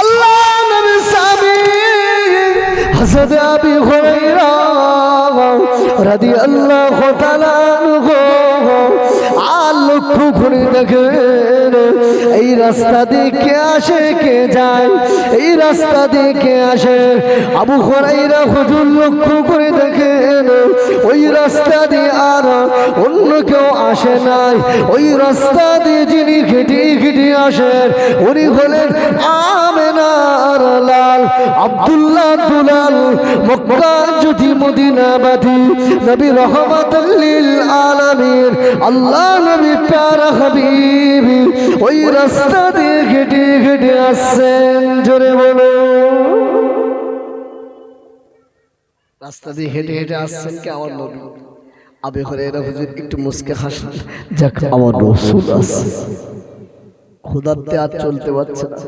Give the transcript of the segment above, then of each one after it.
আল্লাহ নবী সাহাবী হযরত আর এই রাস্তা দিয়ে কে আসে, কে যায়? এই রাস্তা দিয়ে কে আসে? আবু হুরায়রা হুজুর লক্ষ্য করে দেখেন, ওই রাস্তা দিয়ে আর অন্য কেউ আসে নাই। ওই রাস্তা দিয়ে যিনি খেটে খেটে আসেন, উনি হলেন আমেনার লাল, আব্দুল্লাহ দুলাল, মক্কা যদি মদিনাবাদী, নবী রহমাতুল্লিল আলামিন, আল্লাহ নবী প্যারা হাবিব, ওই রাস্তা দিয়ে হেঁটে হেঁটে আসছেন, জোরে বলো। রাস্তা দিয়ে হেঁটে হেঁটে আসছেন কি আমার নবী? আবে হরে এরা হুজুর, একটু মুসকে হাসেন। যাক, আমার রসুল আসছে খোদাতে আর চলতে পারছে না।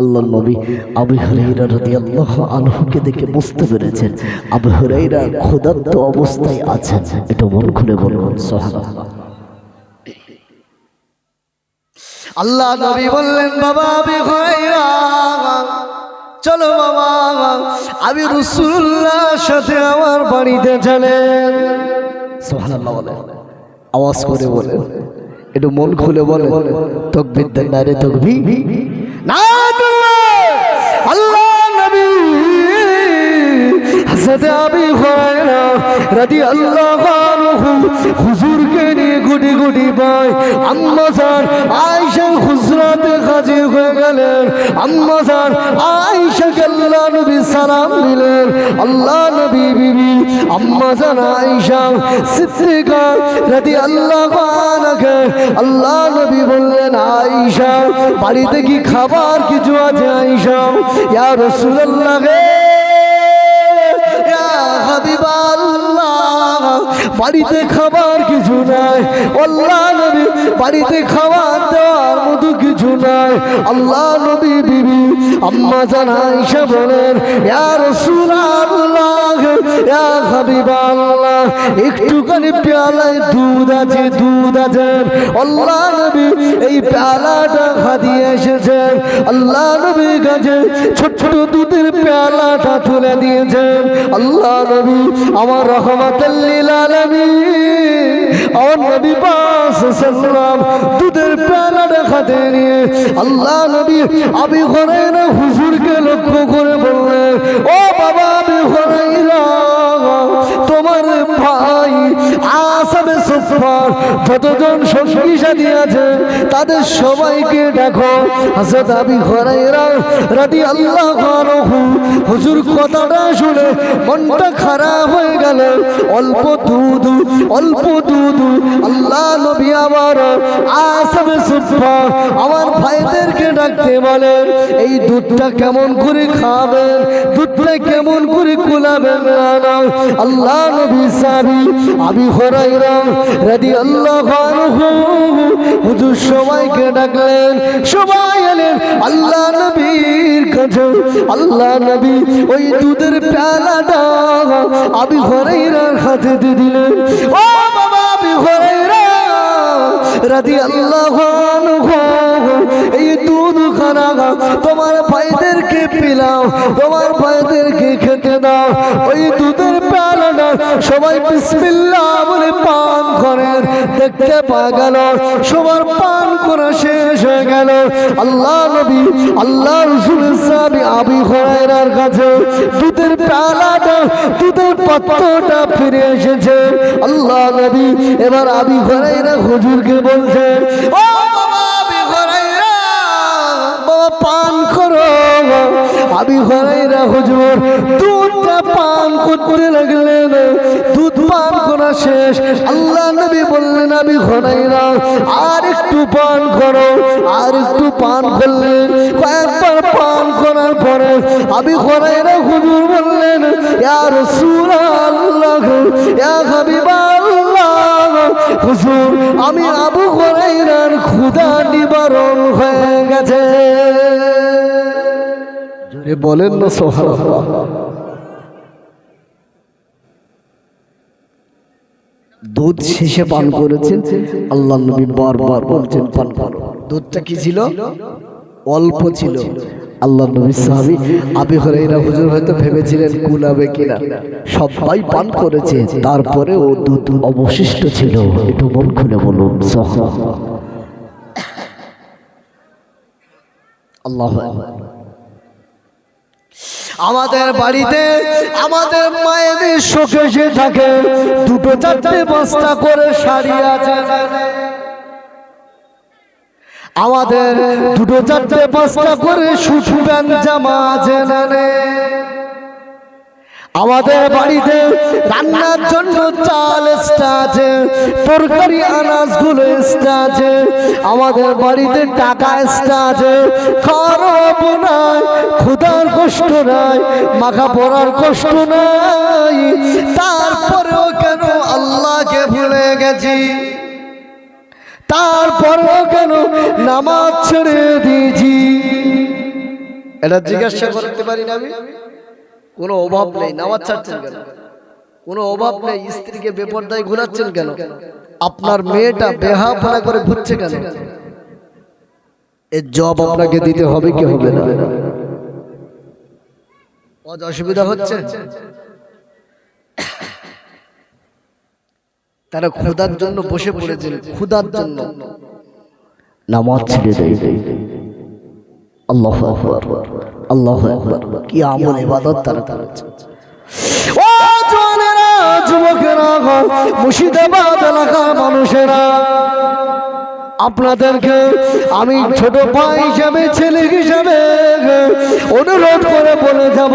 আল্লাহ নবী আবু হুরাইরা রাদিয়াল্লাহু আনহুকে দেখে বুঝতে পেরেছেন। আবু হুরাইরা ক্ষুধার্ত অবস্থায় আছেন। এটা মন খুলে বলুন, সুবহানাল্লাহ। আল্লাহ নবী বললেন, বাবা চলো বাবা সাথে আমার বাড়িতে চলেন। আওয়াজ করে বলেন। একটু মন খুলে বলে তকবির দেন না রে না হযরত আবি হুরায়রা রাদিয়াল্লাহু আনহু হুজুরকে নিয়ে গুটি গুটি পায় আম্মা জান আয়েশা হুজরাতে হাজির হয়ে গেলেন। আম্মা জান আয়েশাকে আল্লাহ নবী সালাম দিলেন। আল্লাহ নবী বিবি, আম্মা জান আয়েশা সিদ্দিকা রাদিয়াল্লাহু আনহা। আল্লাহ নবী বললেন, আয়েশা, বাড়িতে কি খাবার কিছু আছে আয়েশা? ইয়া রাসূলুল্লাহ বাড়িতে খাবার কিছু নাই। আল্লাহ নবী বাড়িতে খাবার দেওয়ার মতো কিছু নাই। আল্লাহ নবী বিবি, আম্মা জান আয়েশা বলেন, ইয়া ইয়া হাবিবাল্লাহ, একটুখানি পেয়ালায় দুধ আছে দুধ আছে। আল্লাহ নবী এই পেয়ালাটা খাদিয়ে এসেছেন। আল্লাহ নবী কাছে ছোট্ট দুধের পেয়ালাটা তুলে দিয়েছেন। আল্লাহ নবী, আমার রহমতাল্লিল আলামিন। আমার নবী পাস সাল্লাম দুধের পেয়ালাটা খাতে নিয়ে আল্লাহ নবী আবি হরাইরা হুজুরকে লক্ষ্য করে বললেন, ও যতজন সঙ্গী সাথী আছে, তাদের সবাইকে দেখো। হাসত আবি হরাইরা রাদি আল্লাহ হুজুর কথাটা শুনে মনটা খারাপ হয়ে গেল। অল্প দুধ অল্প দুধ, আল্লাহ নবী আমার আসামে সুফা আমার ভাইদেরকে ডাকতে বলেন, এই দুধটা কেমন করে খাবেন? দুধটা কেমন করে কুলাবেন? না আল্লাহ নবী সাবি আবি হরাইরা রাদি আল্লাহ হুজুর সবাইকে ডাকলেন, সবাই এলেন। আল্লাহ নবীর কাছে, আল্লাহ নবী ওই দুধের পেয়ালাটা আবি হরাইরার হাতে দিয়ে দিলেন। ও বাবা, আবি হরাইরা রাদি আল্লাহ এই দুধ খানা তোমার ভাইদেরকে পিলাও, তোমার ভাইদেরকে খেতে দাও। ওই দুধের পেয়ালাটা সবাই বিসমিল্লাহ বলে পান করেন, দেখতে পা গেল। সবার পান করা শেষ হয়ে গেল। আল্লাহ নবী, আল্লাহ রসুল সাহাবি আবি হরাইরার কাছে দুধের পেয়ালাটা দুধের পাত্রটা ফিরে এসেছে। আল্লাহ নবী এবার আবি হরাইরা হুজুরকে বলছে, ও আবি হরাইরা বাবা পান করো। আবি হরাইরা হুজুর পান করতে লাগলেন। দুধ পান করা শেষ। আল্লাহ নবী বললেন আবি হরাইরা আর একটু পান করো। আর একটু পান করলেন। কয়েকবার পান করার পরে আবি না, হুজুর বললেন আর ইয়া হাবিবাল্লাহ, হুজুর, আমি আবু হরাইরার ক্ষুধা নিবারণ হয়ে গেছে। বলেন না, সুবহানাল্লাহ। দুধ শেষে পান করেছেন। আল্লাহ নবী বারবার বলছেন পান করো। দুধটা কি ছিল? অল্প ছিল। আল্লাহ নবী সাহাবি আবি হরাইরা হুজুর হয়তো ভেবেছিলেন কুলাবে কিনা। সবাই পান করেছে তারপরে ও দুধ অবশিষ্ট ছিল। একটু মন খুলে বলুন আল্লাহ আমাদের বাড়িতে আমাদের মায়েদের শোকেশে থাকে। দুটো চারটে পাঁচটা করে শাড়ি আছে আমাদের দুটো চারটে পাঁচটা করে প্যান্ট জামা আছে আমাদের বাড়িতে রান্নার জন্য চাল আছে, তরকারি, আনাজগুলো আছে, আমাদের বাড়িতে টাকা আছে খারাপ নাই, ক্ষুধার কষ্ট নাই, মাখা পড়ার কষ্ট নাই, তারপরেও কেন আল্লাহকে ভুলে গেছি? তারপরেও কেন নামাজ ছেড়ে দিয়েছি? এটা জিজ্ঞাসা করতে পারি না আমি? কোনো অভাব নেই, নামাজ ছাড়ছেন কেন? কোনো অভাব নেই, স্ত্রীকে বেপরদায় ঘুরাচ্ছেন কেন? আপনার মেয়েটা বেহাফানা করে ঘুরছে কেন? এর জব আপনাকে দিতে হবে কি হবে না? অসুবিধা হচ্ছে? তারা ক্ষুধার জন্য বসে পড়েছিল, ক্ষুধার জন্য। নামাজ ছেড়ে দেয়। আল্লাহ আল্লাহ কি আমল ইবাদত তারা করেছে। ও জওয়ানেরা যুবকেরা মুর্শিদাবাদ এলাকা মানুষেরা আপনাদেরকে আমি ছোট ভাই হিসাবে ছেলে হিসাবে অনুরোধ করে বলে যাব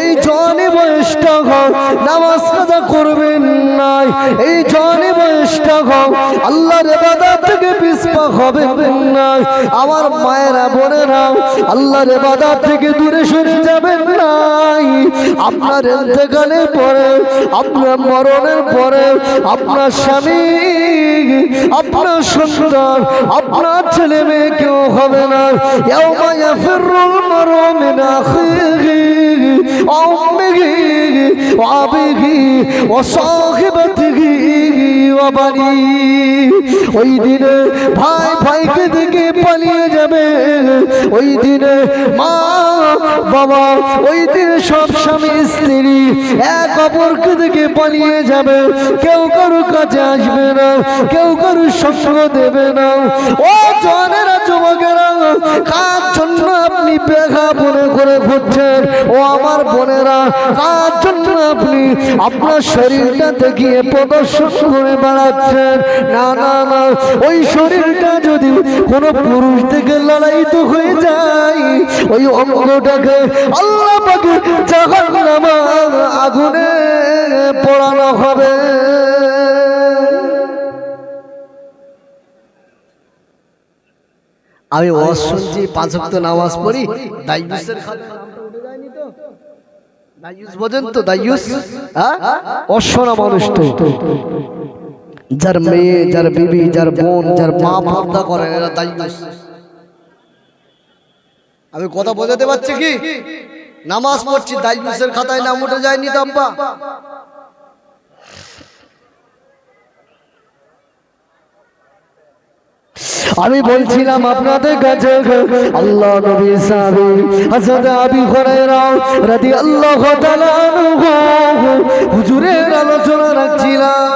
এই জনে বয়সটা নামাজ কাজা করবেন নাই। এই জনে বয়সটা আল্লাহর এবাদত থেকে পিসপা হবে নাই। আমার মায়েরা বোনেরা আল্লাহর এবাদত থেকে দূরে সরে যাবেন নাই। আপনার ইন্তেকালের পরে আপনার মরণের পরে আপনার স্বামী আপনার সন্তান আপনার ছেলে মেয়ে কেউ হবে না। ইয়াউমা ইয়াফিরুল মারউ মিন ওই দিনে ভাই ভাইকে থেকে পালিয়ে যাবে। ওই দিনে মা, বাবা, ওই দিনে সব স্বামী, স্ত্রী এক অপরকে থেকে পালিয়ে যাবে। কেউ কারও কাছে আসবে না, কেউ কারও সঙ্গ দেবে না। ও জনেরা যুবকেরা, কার জন্য আপনি করে ঘুরছেন? ও আমার বোনেরা, কার জন্য আপনি আপনার শরীরটা দেখিয়ে প্রদর্শন করে বেড়াচ্ছেন? না না না, ওই শরীরটা যদি কোনো পুরুষ থেকে লড়াইত হয়ে যায়, ওই অঙ্গটাকে আল্লাহ আগুনে আমি ওয়াজ শুনছি পাঁচ ওয়াক্ত নামাজ পড়ি। বোঝেন তো অসনা মানুষ তো। যার মেয়ে যার বিবি যার বোন যার মা পর্দা করে এরা আমি কথা বোঝাতে পারছি কি? নামাজ পড়ছি দায়ুসের খাতায় নাম উঠে যায়নি তো আব্বা? আমি বলছিলাম আপনাদের কাছে আল্লাহ নবী সাহাবী হযরত আবি হুরায়রা রাদিয়াল্লাহু তাআলা আনহু হুজুরের আলোচনা রাখছিলাম।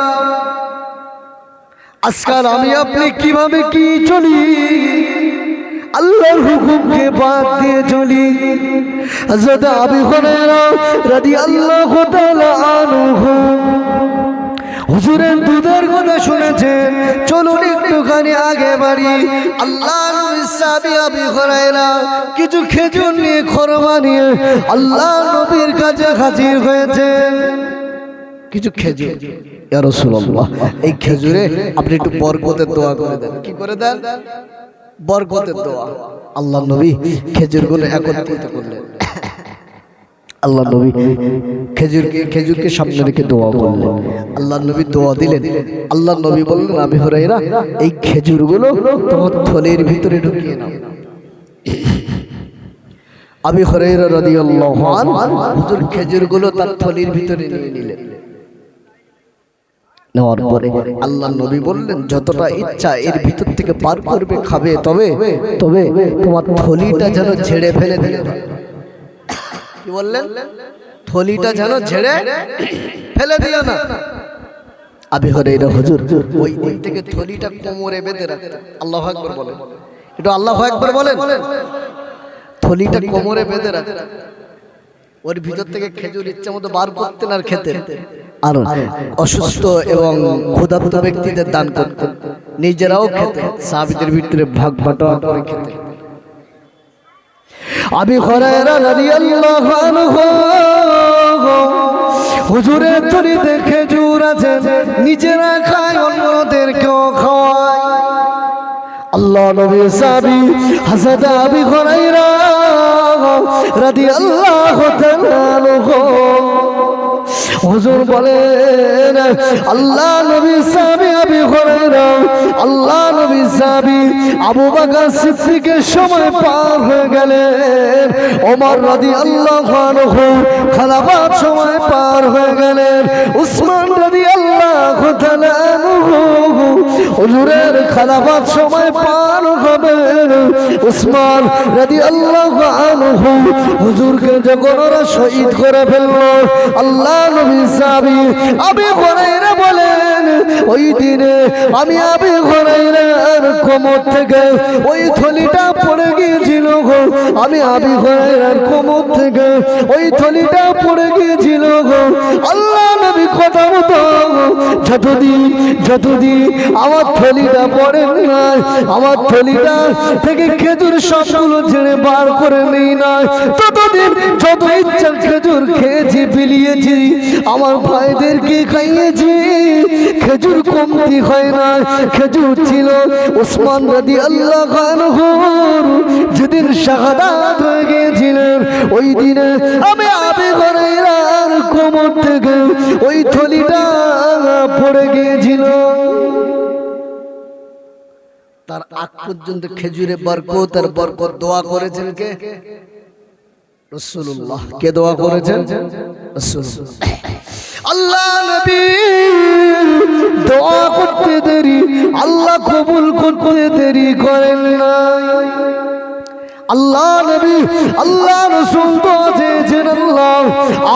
আজকাল আমি আপনি কীভাবে কি চলি? আল্লাহর হুকুমকে বাদ দিয়ে চলি। হযরত আবি হুরায়রা রাদিয়াল্লাহু তাআলা আনহু হুজুরের দুধের কথা শুনেছেন চলুন একটুখানি আগে বাড়ি। আল্লাহ কিছু খেজুর নিয়ে খরমা নিয়ে আল্লাহ নবীর কাছে হাজির হয়েছে। কিছু খেজুর। রাসূলুল্লাহ, এই খেজুরে আপনি একটু বরকতের দোয়া করে দেন। কি করে দেন? বরকতের দোয়া। আল্লাহ নবী খেজুর খেজুরগুলো একত্রিত করলেন। আল্লাহ নবী খেজুরকে খেজুরকে সামনে রেখে দোয়া করলেন আল্লাহ নবী দোয়া দিলেন। আল্লাহ নবী বললেন, আমি হরাইরা এই খেজুরগুলো তোমার থলের ভিতরে ঢুকিয়ে নাও। আমি হরাইরা রাদিয়াল্লাহু আনহু, হুজুর খেজুরগুলো তার থলির ভিতরে নিয়ে নিলেন। নেওয়ার পরে আল্লাহ নবী বললেন, যতটা ইচ্ছা এর ভিতর থেকে পার করবে, খাবে, তবে তবে তোমার থলিটা যেন ছেড়ে ফেলে দিলে কি বললেন? থলিটা যেন ঝেড়ে ফেলে দিও না। আবি হরাইরা হুজুর ওই দিন থেকে থলিটা কোমরে বেঁধে রাখতেন আল্লাহ আকবার বলেন। একটু আল্লাহ একবার বলেন। থলিটা কোমরে বেঁধে রাখতেন ওর ভিতর থেকে খেজুর ইচ্ছা মতো বার করতেন আর খেতেন। আর অসুস্থ এবং ক্ষুধার্ত ব্যক্তিদের দান করতেন। নিজেরাও খেতেন। সাহাবিদের ভিতরে ভাগ বাটোয়ারা করে খেতেন। আবি হরায়রা রাদিয়াল্লাহু আনহু। হুজুরের দেখে জুর আছে, নিজেরা খায়, অন্যদেরকেও খাওয়ায়। আল্লাহ নবী সাহাবী হযরত আবি হুরায়রা রাদিয়াল্লাহু বলেন, আল্লাহ নবী সাহাবী আবি হুরায়রা, আল্লাহ নবী সাহাবী আবু বকর সিদ্দিকের সময় পার হয়ে গেলেন, ওমর রাদিয়াল্লাহু আনহু খালাফাত সময় পার হয়ে গেলেন, উসমান আল্লাহ তাআলা আনহু হুজুরের খালাফাত সময় পার হবে। উসমান রাদিয়াল্লাহু আনহু হুজুরকে যখন ওরা শহীদ করে ফেলল, আল্লাহ নবী সাহাবী আবি হুরায়রা বলেন, ওই দিনে আমি আবি হুরায়রার কোমর থেকে ওই থলিটা পড়ে গিয়েছিল গো। আমি আবি হুরায়রার কোমর থেকে ওই থলিটা পড়ে গিয়েছিল গো। আল্লাহ নবী কথা মতো, যতদিন যতদিন আমার থলিটা পড়ে নাই, আমার থলিটা থেকে খেজুর সবগুলো ছেড়ে বার করে নেই নাই। ততদিন যত ইচ্ছা খেজুর খেয়েছি, বিলিয়েছি, আমার ভাইদেরকে খাইয়েছি, খেজুর কমতি হয় না খেজুর ছিল ওসমান রাদি আল্লাহ খান যেদিন শাহাদাত হয়ে গিয়েছিলেন, ওই দিনে আমি আবে ঘরের কোমর থেকে ওই থলিটা পড়ে গিয়েছিল। তার আগ পর্যন্ত খেজুরে বরকত আর বরকত দোয়া করেছেন কে? রসুল্লাহ কে দোয়া করেছেন রাসূলুল্লাহ। আল্লাহ নবী দোয়া করতে দেরি আল্লাহ কবুল করতে দেরি করেন নাই। আল্লাহ নবী, আল্লাহ রসুল তো চেয়েছেন আল্লাহ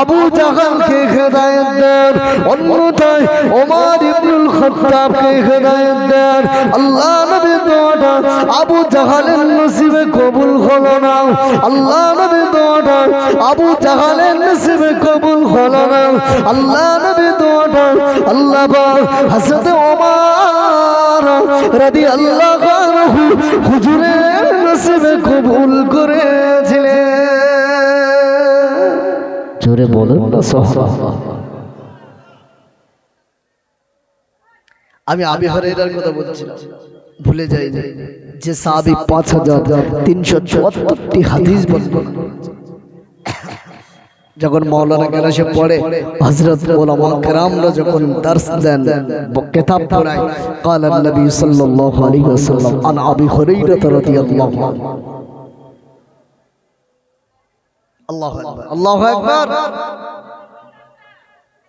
আবু জাহালকে হেদায়েত দেন, অন্যথায় ওমর ইবনুল খাত্তাবকে হেদায়েত দেন। আল্লাহ নবী দোয়াটা আবু জাহালের নসিবে কবুল হলো না। আল্লাহ নবী দোয়াটা আবু জাহালের নসিবে কবুল হলো না। আল্লাহ নবী দোয়াটা আল্লাহ হযরত ওমর রাদিয়াল্লাহু আনহু হুজুরের নসিবে কবুল করেছিলে। জোরে বলুন না আমি আবি হরেরার কথা বলছি ভুলে যাই যে সাহাবী পাঁচ হাজার তিনশো চুয়াত্তরটি হাদিস বর্ণনা করেছেন। যখন মৌলানা কেরাসে পড়ে হযরত ওলামা কেরামরা যখন দার্স দেন ব- কিতাব পড়ায় قال النبي صلى الله عليه وسلم عن ابي هريره رضي الله عنه আল্লাহু আকবার আল্লাহু আকবার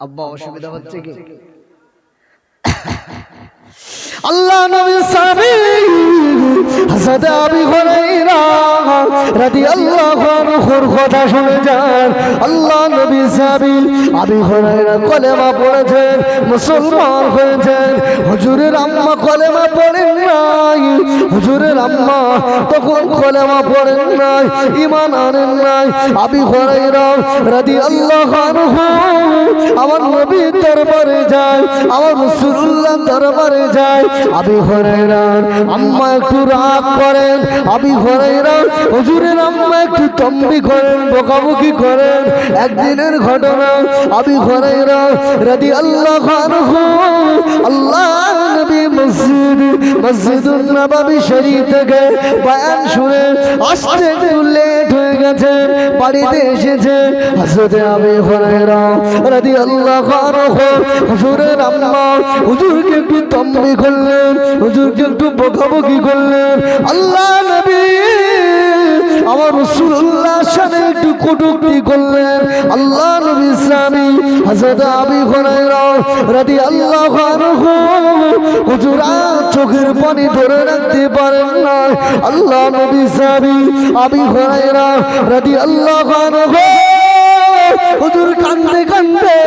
আব্বা অসুবিধা হচ্ছে কি আল্লাহ নবী সাহাবী হযরত কথা শুনে যান আল্লাহ নবী সাহাবী কলেমা পড়েছেন, মুসলমান হয়েছেন। হুজুরের আম্মা কলেমা পড়েন নাই, হুজুরের আম্মা তখন কলেমা পড়েন নাই, ঈমান আনেন নাই। আবি হুরায়রা রাদিয়াল্লাহু আমার নবীর দরবারে যায়, আমার রাসূলুল্লাহ দরবারে যায়। আবি হুরায়রার আম্মা একটু রাগ করেন। আবি হুরায়রা হজুরের আম্মা একটু তম্বি করেন, বকাবকি করেন। একদিনের ঘটনা আবি হুরায়রা রাদিয়াল্লাহু আনহু আল্লাহ নবী মসজিদ মসজিদুন নববী শরীফ থেকে বয়ান শুনে আসতে একটু লেট হয়ে গেছে, বাড়িতে এসেছে হযরত আবি হুরায়রা রাদিয়াল্লাহু আনহু। হুজুরের আম্মা হুজুরকে একটু তম্বি করলেন, হুজুরকে একটু বকাবকি করলেন। আল্লাহ নবী আমার রসুল্লাহ সামনে একটু কটুকটি করলেন। আল্লাহ নবী সামি হযরত আবি হুরায়রা রাদিয়াল্লাহু আনহু হুজুর চোখের পানি ধরে রাখতে পারেন না। আল্লাহ নবী সামি আবি হুরায়রা রাদিয়াল্লাহু আনহু হুজুর কান্দে কান্দে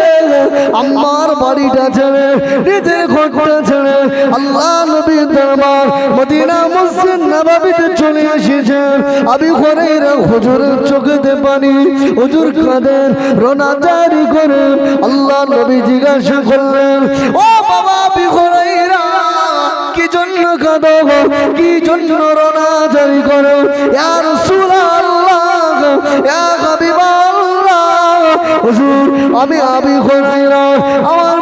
আমার বাড়িটা ছেড়ে, নিজের ঘরটা ছেড়ে, আল্লাহ নবীর দরবার মদিনা মসজিদ নবাবিতে চলে এসেছেন। আমি ঘরের হুজুরের চোখেতে পানি, হুজুর কাঁদেন, রোনা জারি করেন আল্লাহ নবী জিজ্ঞাসা করলেন, ও বাবা আমি ঘরেরা কি জন্য কাঁদো কি জন্য রোনা জারি করো? ইয়া রাসূলুল্লাহ, ইয়া হুজুর আমি আবি খোরাইরা আমার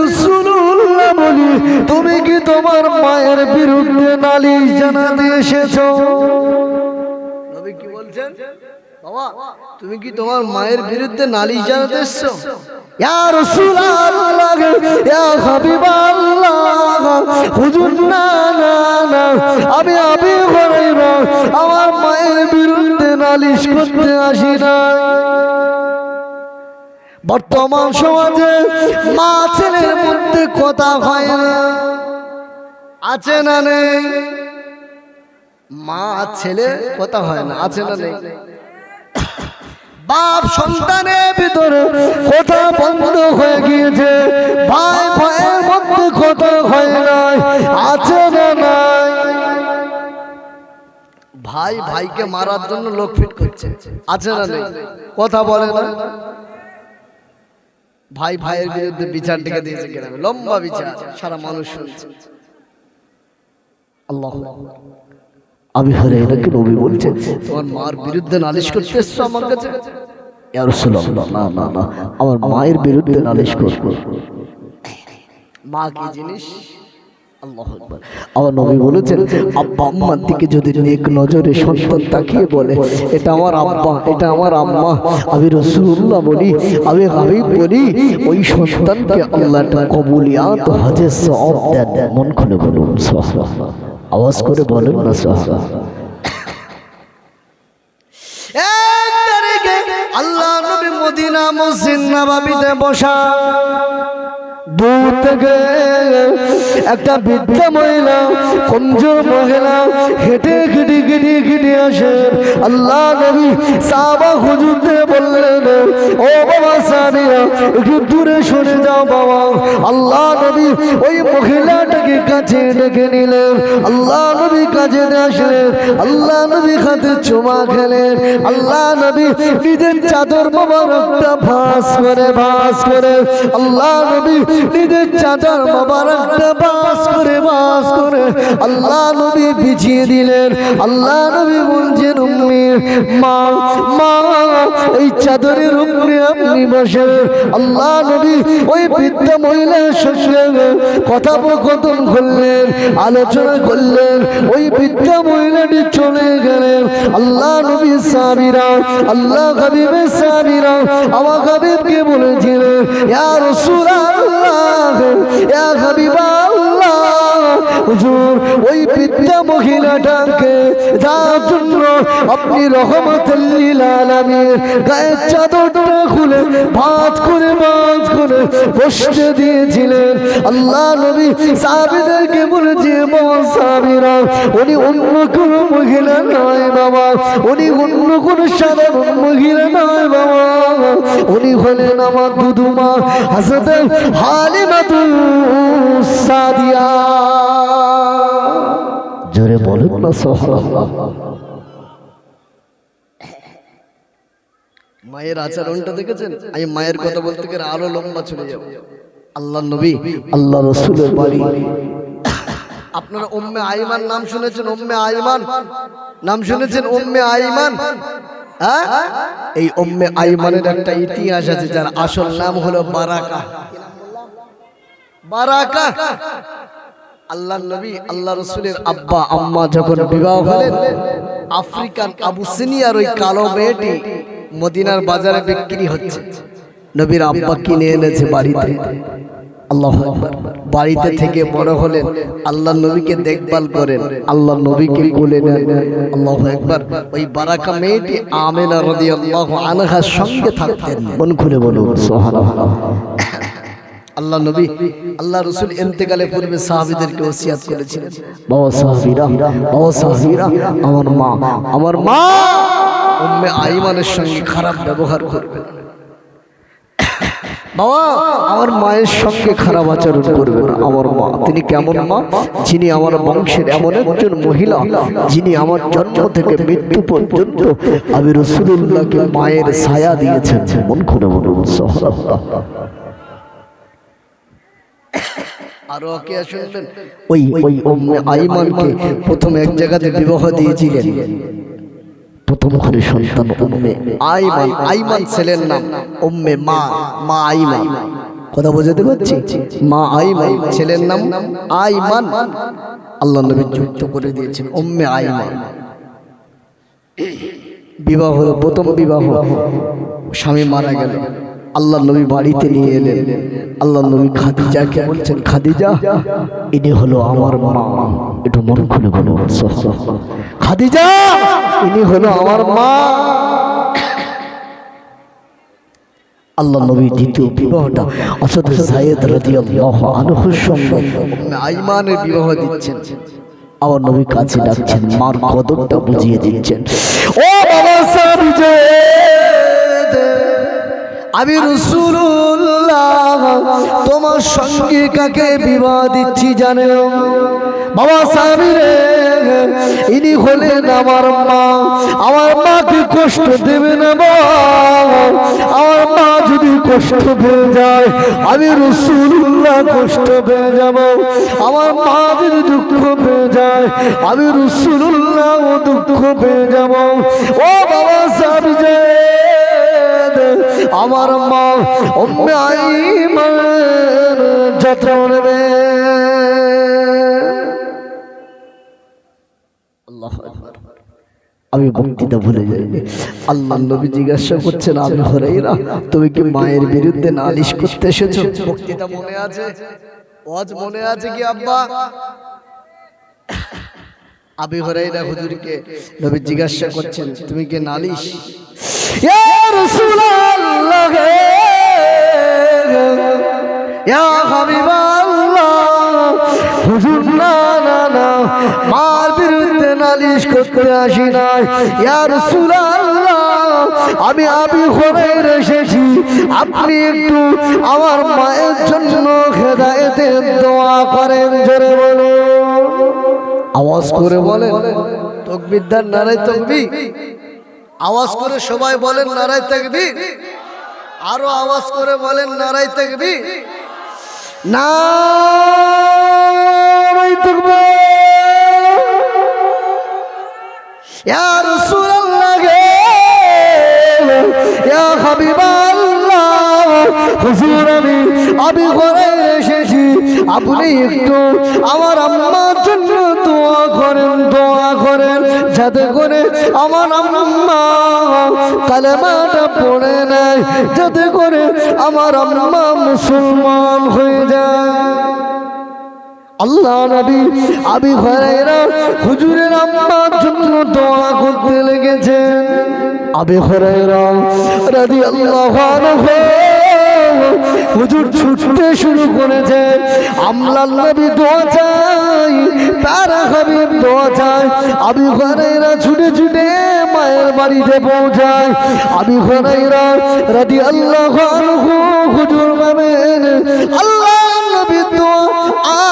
বলি তুমি কি তোমার মায়ের বিরুদ্ধে নালিশ জানাতে এসেছ? নবী কি বলছেন? বাবা তুমি কি তোমার মায়ের বিরুদ্ধে নালিশ জানাতে এসছো? না আমি আমার মায়ের বিরুদ্ধে নালিশ করতে আসি না। বর্তমান সমাজে মা ছেলের মধ্যে কথা হয় না। আছে না নেই? মা ছেলে কথা হয় না। আছে না নেই? বাপ সন্তানের ভিতরে কথা বন্ধ হয়ে গিয়েছে। ভাই ভাইয়ের মধ্যে কথা হয় নাই আছে না নাই? ভাই ভাইকে মারার জন্য লোক ফিট করছে। আছে না নেই? কথা বলে না? ভাই ভাইয়ের বিরুদ্ধে বিচার ডেকে দিয়েছে গ্রামে লম্বা বিচার সারা মানুষ শুনছে। আল্লাহ আমি হরে এনাকে নবী বলছেন তোমার মার বিরুদ্ধে নালিশ করতে এসছো আমার কাছে? ইয়া রাসূলুল্লাহ, না না না। আমার মায়ের বিরুদ্ধে নালিশ করব মা কি জিনিস। আমার নবী বলেছেন আব্বা আম্মার দিকে যদি নেক নজরে সন্তান তাকিয়ে বলে এটা আমার আব্বা এটা আমার আম্মা আমি রসুল্লাহ বলি আমি হাবিব বলি ওই সন্তানকে আল্লাহ কবুলিয়াত হজে সব দেন মন খুলে বলুন আওয়াজ করে বলেন না সোহা আল্লাহ নবী মদিনা মসজিদ নবাবিতে বসা একটা বৃদ্ধা মহিলা, কমজোর মহিলা, হেঁটে আসে। আল্লাহ নবী সাবা হুজুরদের বললেন, ও বাবা সানিয়া একটু দূরে সরে যাও বাবা। আল্লাহ নবী ওই মহিলাটাকে কাছে ডেকে নিলেন। আল্লাহ নবী কাছে আসলেন। আল্লাহ নবী হাতে চুমা খেলেন। আল্লাহ নবী নিজের চাদর মোবারকটা ভাস করে ভাস করে। আল্লাহ নবী নিজের মোবারকটা ভাস করে ভাস করে। আল্লাহ নবী বিছিয়ে দিলেন। আল্লাহ নবী বলছেন মা মা, এই চাদরের উপরে আপনি বসে আল্লাহ নবী ওই কথোপকথন করলেন, আলোচনা করলেন। ওই বৃদ্ধা মহিলাটি চলে গেলেন। আল্লাহ নবী সাবিরা আল্লাহ হাবিবের সাবিরা আমার বলেছিলেন ইয়া হাবিবাল্লাহ হুজুর, ওই বৃদ্ধা মহিলাটাকে যার জন্য আপনি রহমতুল্লিল আলামিন গায়ের চাদরটা খুলে ভাত করে ভাত করে বসতে দিয়েছিলেন। আল্লাহ নবী সাহাবীদেরকে বলেছে বল সাহাবীরা, উনি অন্য কোনো মহিলা নয় বাবা, উনি অন্য কোনো সাধারণ মহিলা নয় বাবা। উনি হলেন আমার দুদুমা হাসতে হালিমাতু সাদিয়া। জোরে বলুন না মায়ের আচরণটা দেখেছেন? আমি মায়ের কথা বলতে গেলে আরও লম্বা চলে যাব। আল্লাহ নবী আল্লাহ রসুলের বাড়ি। আপনারা উম্মে আইমান নাম শুনেছেন? উম্মে আইমান। নাম শুনেছেন উম্মে আইমান? হ্যাঁ? এই উম্মে আইমানের একটা ইতিহাস আছে যার আসল নাম হলো বারাকা। বারাকা। আল্লাহ নবী আল্লাহ রসুলের আব্বা আম্মা যখন বিবাহ হলেন আফ্রিকান আবু সিনিয়ার ওই কালো মেয়েটি মদিনার বাজারে বিক্রি হচ্ছে। নবীর আব্বা কিনে এনেছে বাড়িতে। আল্লাহ বাড়িতে থেকে বড় হলেন। আল্লাহ নবীকে দেখভাল করেন। আল্লাহ নবীকে কোলে নেন আল্লাহ একবার ওই বারাকা মেয়েটি আমেনা রাদিয়াল্লাহু আনহার সঙ্গে থাকতেন। মন খুলে বলুন সুবহানাল্লাহ। আল্লাহ নবী আল্লাহ রসুল এন্তেকালে পূর্বে সাহাবিদেরকে ওসিয়াত করেছিলেন। বাবা সাহাবিরা বাবা সাহাবিরা আমার মা আমার মা। উম্মে আইমানের সঙ্গে খারাপ ব্যবহার করবে। বাবা আমার মায়ের সঙ্গে খারাপ আচরণ করবে না আমার মা। তিনি কেমন মা? যিনি আমার বংশের এমন একজন মহিলা যিনি আমার জন্ম থেকে মৃত্যু পর্যন্ত আমি রসুল্লাহকে মায়ের ছায়া দিয়েছেন। মন বলুন সোহরাল্লাহ আরও কে শুনবেন ওই ওই উম্মে আইমানকে প্রথম এক জায়গাতে বিবাহ দিয়েছিলেন। প্রথম ঘরে সন্তান উম্মে আইমান আইমান ছেলের নাম উম্মে মা মা আইমান কথা বোঝাতে পারছি? মা আইমান ছেলের নাম আইমান। আল্লাহ নবী যুক্ত করে দিয়েছেন উম্মে আইমান বিবাহ হলো প্রথম বিবাহ। স্বামী মারা গেল। আল্লাহ নবী বাড়িতে নিয়ে এলেন। আল্লাহ নবী খাদিজাকে বলছেন, খাদিজা, ইনি হলো আমার মা। একটু মন খুলে বলো খাদিজা, ইনি হলো আমার মা। আল্লাহ নবী দ্বিতীয় বিবাহটা অসদ জায়েদ রাদিয়াল্লাহু আনহুর সঙ্গে আইমানের বিবাহ দিচ্ছেন। আমার নবী কাছে ডাকছেন, মার কদরটা বুঝিয়ে দিচ্ছেন। ও বাবা সাবিজে আমি রসুল্লাহ তোমার সঙ্গে কাকে বিবাহ দিচ্ছি জানো? বাবা স্বামী রে ইনি হলেন আমার মা। আমার মাকে কষ্ট দেবে না। আমার মা যদি কষ্ট পেয়ে যায়, আমি রসুল্লাহ কষ্ট পেয়ে যাব। আমার মা যদি দুঃখ পেয়ে যায়, আমি রসুল্লাহ দুঃখ পেয়ে যাব। ও বাবা যে আমার নেবে। আমি বক্তৃতা ভুলে যাইনি আল্লাহ নবী জিজ্ঞাসা করছেন, আমি হরাইরা, তুমি কি মায়ের বিরুদ্ধে নালিশ করতে এসেছ? বক্তৃতা মনে আছে? ওয়াজ মনে আছে কি, আব্বা? আবি হরাইরা হুজুরকে নবী জিজ্ঞাসা করছেন, তুমি কি নালিশ আসি ইয়া রাসূলুল্লাহ, আমি আবি হরাইর এসেছি, আপনি একটু আমার মায়ের জন্য হেদায়েতের দোয়া করেন, জোরে বলুন। আওয়াজ করে বলেন তকবিদ্যার নারায় তকবি আওয়াজ করে সবাই বলেন নারায় তকবি আরও আওয়াজ করে বলেন নারায় হাবিবাল্লাহ। হুজুর আমি ঘরে এসেছি। আপনি একটু আমার আম্মার জন্য করেন, দোয়া করেন, যাতে করে আমার আম্মা কালেমাটা পড়ে নেয়, যাতে করে আমার আম্মা মুসলমান হয়ে যায়। আল্লাহ নবী আবি হরাইরা হুজুরের আম্মার জন্য দোয়া করতে লেগেছেন। আবি হরাইরা রাদিয়াল্লাহু আনহু হুজুর ছুটতে শুরু করেছেন। আমলার নবী দোয়া চাই তারা হবে পৌঁছায় আমি ঘরেরা ছুটে ছুটে মায়ের বাড়িতে পৌঁছায় আমি ঘরেরা রাজি আল্লাহ হুজুর পাবেন আল্লাহ নবী দোয়া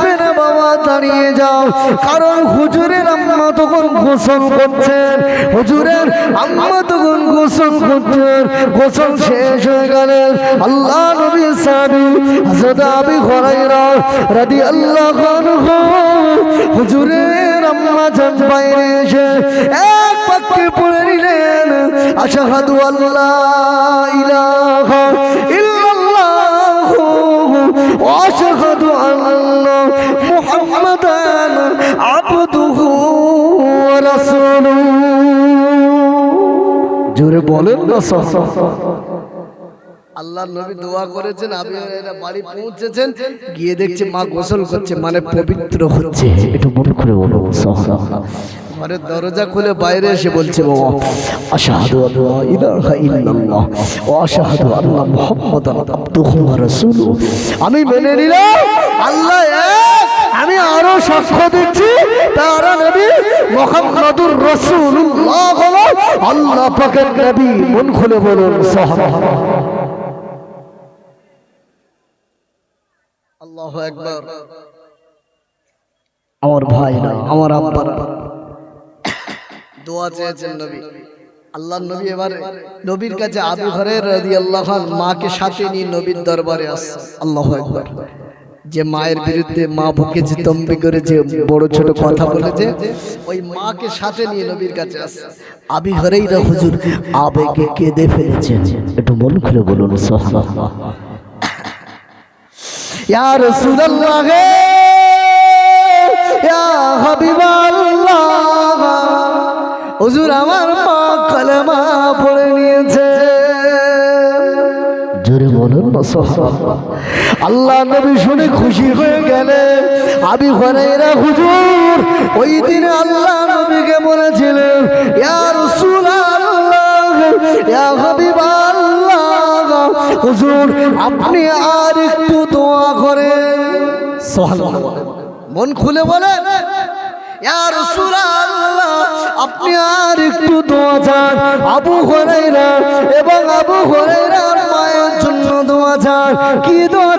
দাঁড়িয়ে যাও। কারণ হুজুরের আম্মা তখন গোসল করছেন। হুজুরের আম্মা তখন গোসল করছেন। গোসল শেষ হয়ে গেলেন আল্লাহ নবী হুজুরের আম্মা বাইরে এসে এক পড়ে নিলেন। ইল্লাল্লাহ মুহাম্মাদান আবদুহু ওয়া রাসূলুহু জোরে বলেন না আল্লাহ নবী দোয়া করেছেন আপনি এরা বাড়ি পৌঁছেছেন গিয়ে দেখছে মা গোসল করছে মানে পবিত্র হচ্ছে। একটু মনে করে বলো ঘরের দরজা খুলে বাইরে এসে বলছে বাবা আশাহাদু আল্লাহ ইলাহা ইল্লাল্লাহ ওয়া আশহাদু আন্না মুহাম্মাদান আবদুহু ওয়া রাসূলুহু। আমি মেনে নিলাম আল্লাহ আমি আরও সাক্ষ্য দিচ্ছি তারা নবী মুহাম্মাদুর রাসূলুল্লাহ হলো আল্লাহ পাকের নবী। মন খুলে বলুন আল্লাহ একবার আমার ভাই না আমার আব্বা দোয়া চেয়েছেন নবী। আল্লাহ নবী এবারে নবীর কাছে আবু হরের রাদিয়াল্লাহু আনহু মাকে সাথে নিয়ে নবীর দরবারে আসছে। আল্লাহু একবার যে মায়ের বিরুদ্ধে মা বকেছে তম্বি করেছে বড় ছোট কথা বলেছে ওই মাকে সাথে নিয়ে নবীর কাছে আসছে আবি হরেইরা হুজুর আবেগে কেঁদে ফেলেছেন। একটু মন খুলে বলুন সুবহানাল্লাহ। ইয়া রাসূলুল্লাহ ইয়া হাবিবাল্লাহ হুজুর আমার মা কলমা পড়ে নিয়েছে। জোরে বলুন সুবহানাল্লাহ। আল্লাহ নবী শুনে খুশি হয়ে গেলেন আবি হুরায়রা হুজুর ওই দিন আল্লাহ নবীকে বলেছিলেন ইয়া ইয়া হাবিবাল্লাহ হুজুর আপনি আর একটু দোয়া করেন। সুবহানাল্লাহ। মন খুলে বলেন ইয়া রাসূলুল্লাহ আপনি আর একটু দোয়া চান। আবু হুরায়রা এবং আবু হুরায়রার মায়ের জন্য দোয়া চান। কি দোয়া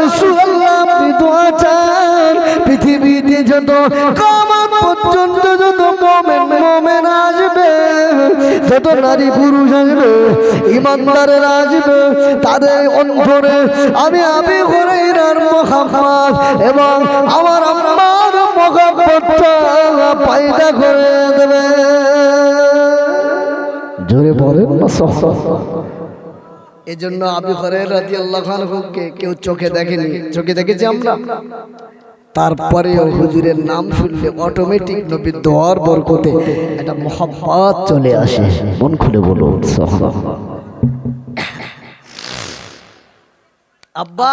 রাসূলুল্লাহ, আপনি দোয়া চান। পৃথিবীতে যত কামাত পর্যন্ত যত মুমিন মুমিন আসবে, যত নারী পুরুষ আসবে, ইমানদারের আসবে, তাদের অন্তরে আমি আবি হুরায়রার মুহাম্মদ এবং আমার আম্মার মুহাম্মদটা পয়দা করে দেবে জোরে বলেন না এই জন্য আবি হরের রাজি আল্লাহ খানকে কেউ চোখে দেখেনি। চোখে দেখেছি আমরা। তারপরেও হুজুরের নাম শুনলে অটোমেটিক নবীর দোয়ার বরকতে একটা মহাব্বাত চলে আসে। মন খুলে বলো আব্বা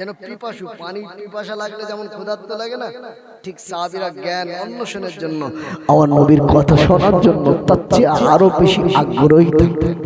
যেন পিপাসু পানি পিপাসা লাগলে যেমন ক্ষুধার্ত লাগে না ঠিক সাহাবীরা জ্ঞান অন্বেষণের জন্য। আমার নবীর কথা শোনার জন্য তার চেয়ে আরও বেশি আগ্রহী থাকতেন।